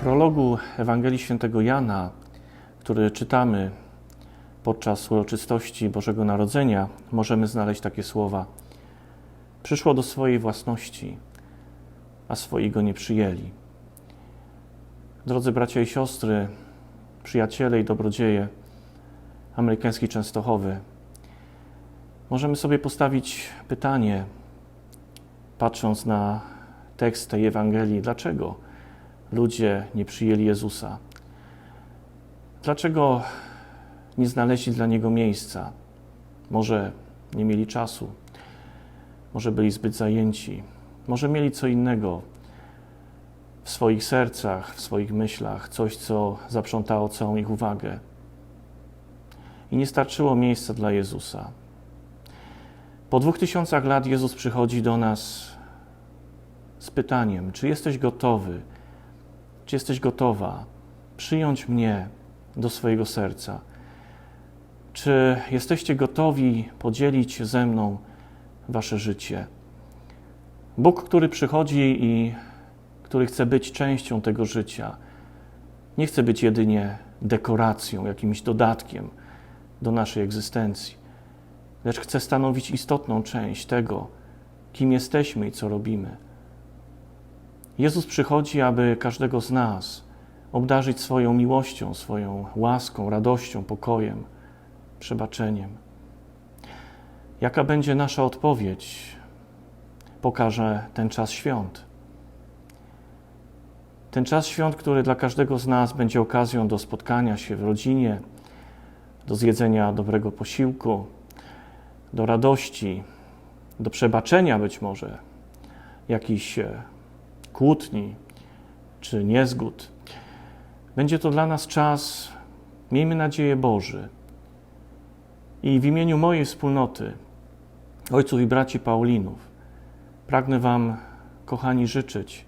prologu Ewangelii Świętego Jana, który czytamy podczas uroczystości Bożego Narodzenia, możemy znaleźć takie słowa: Przyszło do swojej własności, a swoi go nie przyjęli. Drodzy bracia i siostry, przyjaciele i dobrodzieje amerykańskiej Częstochowy, możemy sobie postawić pytanie, patrząc na tekst tej Ewangelii, dlaczego ludzie nie przyjęli Jezusa? Dlaczego nie znaleźli dla Niego miejsca? Może nie mieli czasu, może byli zbyt zajęci, może mieli co innego w swoich sercach, w swoich myślach, coś, co zaprzątało całą ich uwagę. I nie starczyło miejsca dla Jezusa. Po dwóch tysiącach lat Jezus przychodzi do nas z pytaniem: czy jesteś gotowy, czy jesteś gotowa przyjąć mnie do swojego serca? Czy jesteście gotowi podzielić ze mną wasze życie? Bóg, który przychodzi i który chce być częścią tego życia, nie chce być jedynie dekoracją, jakimś dodatkiem do naszej egzystencji, lecz chce stanowić istotną część tego, kim jesteśmy i co robimy. Jezus przychodzi, aby każdego z nas obdarzyć swoją miłością, swoją łaską, radością, pokojem, przebaczeniem. Jaka będzie nasza odpowiedź, pokaże ten czas świąt. Ten czas świąt, który dla każdego z nas będzie okazją do spotkania się w rodzinie, do zjedzenia dobrego posiłku, do radości, do przebaczenia być może jakichś kłótni czy niezgód. Będzie to dla nas czas, miejmy nadzieję, Boży. I w imieniu mojej wspólnoty, ojców i braci Paulinów, pragnę Wam, kochani, życzyć,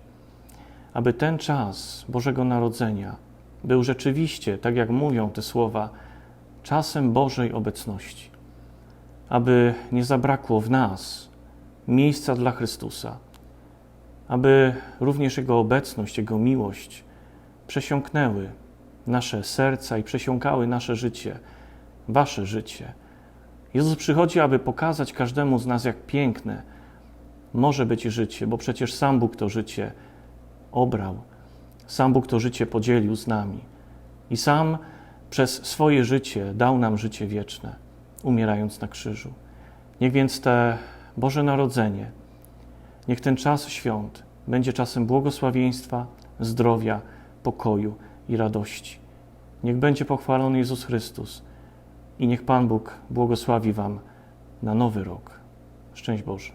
aby ten czas Bożego Narodzenia był rzeczywiście, tak jak mówią te słowa, czasem Bożej obecności. Aby nie zabrakło w nas miejsca dla Chrystusa, aby również Jego obecność, Jego miłość przesiąknęły nasze serca i przesiąkały nasze życie, Wasze życie. Jezus przychodzi, aby pokazać każdemu z nas, jak piękne może być życie, bo przecież sam Bóg to życie obrał. Sam Bóg to życie podzielił z nami. I sam przez swoje życie dał nam życie wieczne, umierając na krzyżu. Niech więc te Boże Narodzenie, niech ten czas świąt będzie czasem błogosławieństwa, zdrowia, pokoju i radości. Niech będzie pochwalony Jezus Chrystus i niech Pan Bóg błogosławi Wam na nowy rok. Szczęść Boże.